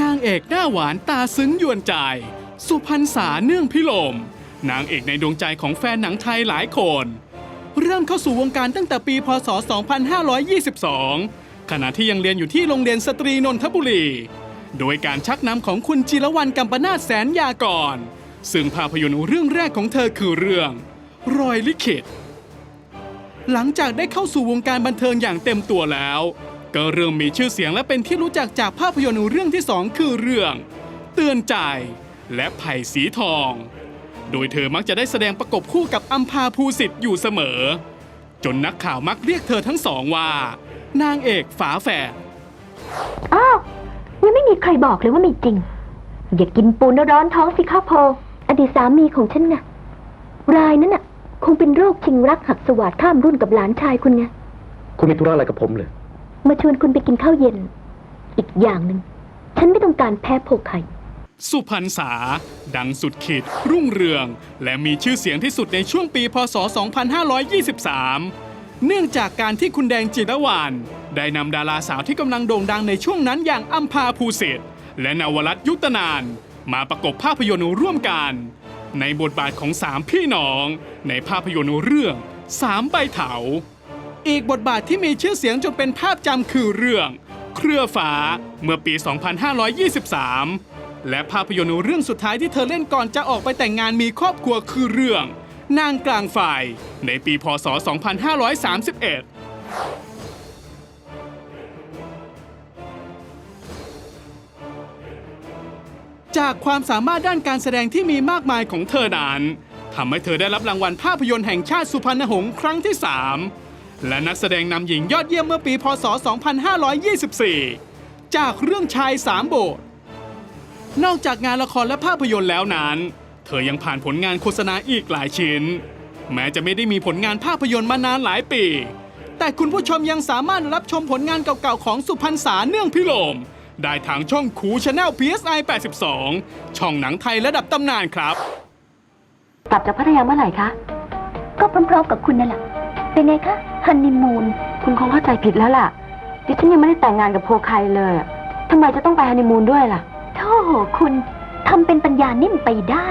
นางเอกหน้าหวานตาซึ้งยวนใจ สุพรรณษาเนื่องพิโลม นางเอกในดวงใจของแฟนหนังไทยหลายคน เริ่มเข้าสู่วงการตั้งแต่ปี พศ 2522 ขณะที่ยังเรียนอยู่ที่โรงเรียนสตรีนนทบุรี โดยการชักนำของคุณจิรวรรณกัมปนาทแสนยากร ซึ่งภาพยนตร์เรื่องแรกของเธอคือเรื่อง รอยลิขิตหลังจากได้เข้าสู่วงการบันเทิงอย่างเต็มตัวแล้ว ก็เริ่มมีชื่อเสียงและเป็นที่รู้จักจากภาพยนตร์เรื่องที่สองคือเรื่อง เตือนใจ และไผ่สีทอง โดยเธอมักจะได้แสดงประกบคู่กับอัมพาภูสิทธิ์อยู่เสมอ จนนักข่าวมักเรียกเธอทั้งสองว่า นางเอกฝาแฝดอ้าวยังไม่มีใครบอกเลยว่าไม่จริง อย่ากินปูนแล้วร้อนท้องสิข้าโพอดีตสามีของฉันไงรายนั้นน่ะ คงเป็นโรคชิงรักหักสวัสดข้ามรุ่นกับหลานชายคุณไง คุณมีธุระอะไรกับผมเลย มาชวนคุณไปกินข้าวเย็น อีกอย่างหนึ่ง ฉันไม่ต้องการแพ้โพไข่สุพรรณษา ดังสุดขีดรุ่งเรือง และมีชื่อเสียงที่สุดในช่วงปีพศ 2523 เนื่องจากการที่คุณแดงจิตวาน ได้นำดาราสาวที่กำลังโด่งดังในช่วงนั้นอย่างอัมพาภูสิทธิ์และนวรัตยุตนาน มาประกบภาพยนตร์ร่วมกัน ในบทบาทของสามพี่น้อง ในภาพยนตร์เรื่องสามใบเถา อีกบทบาทที่มีชื่อเสียงจนเป็นภาพจำคือเรื่อง เครือฟ้าเมื่อปี 2523 และภาพยนตร์เรื่องสุดท้ายที่เธอเล่นก่อนจะออกไปแต่งงานมีครอบครัวคือเรื่อง นางกลางฝ่ายในปีพศ 2531จากความสามารถด้านการแสดงที่มีมากมายของเธอนั้นทำให้เธอได้รับรางวัลภาพยนตร์แห่งชาติสุพรรณหงษ์ครั้งที่ 3 และนักแสดงนำหญิงยอดเยี่ยมเมื่อปี พศ 2524 จากเรื่องชายสามโบสถ์นอกจากงานละครและภาพยนตร์แล้วนั้น เธอยังผ่านผลงานโฆษณาอีกหลายชิ้น แม้จะไม่ได้มีผลงานภาพยนตร์มานานหลายปี แต่คุณผู้ชมยังสามารถรับชมผลงานเก่าๆของสุพรรณษาเนื่องพิโลม ได้ทางช่องคูชาแนล PSI 82 ช่องหนังไทยระดับตำนานครับ กลับจากพัทยาเมื่อไหร่คะ ก็พร้อมๆกับคุณนั่นแหละ เป็นไงคะ ฮันนีมูนคุณคงเข้าใจผิดแล้วล่ะ ดิฉันยังไม่ได้แต่งงานกับโพไคเลยอะทำไมจะต้องไปฮันนีมูนด้วยล่ะ โธ่คุณทำเป็นปัญญานิ่มไปได้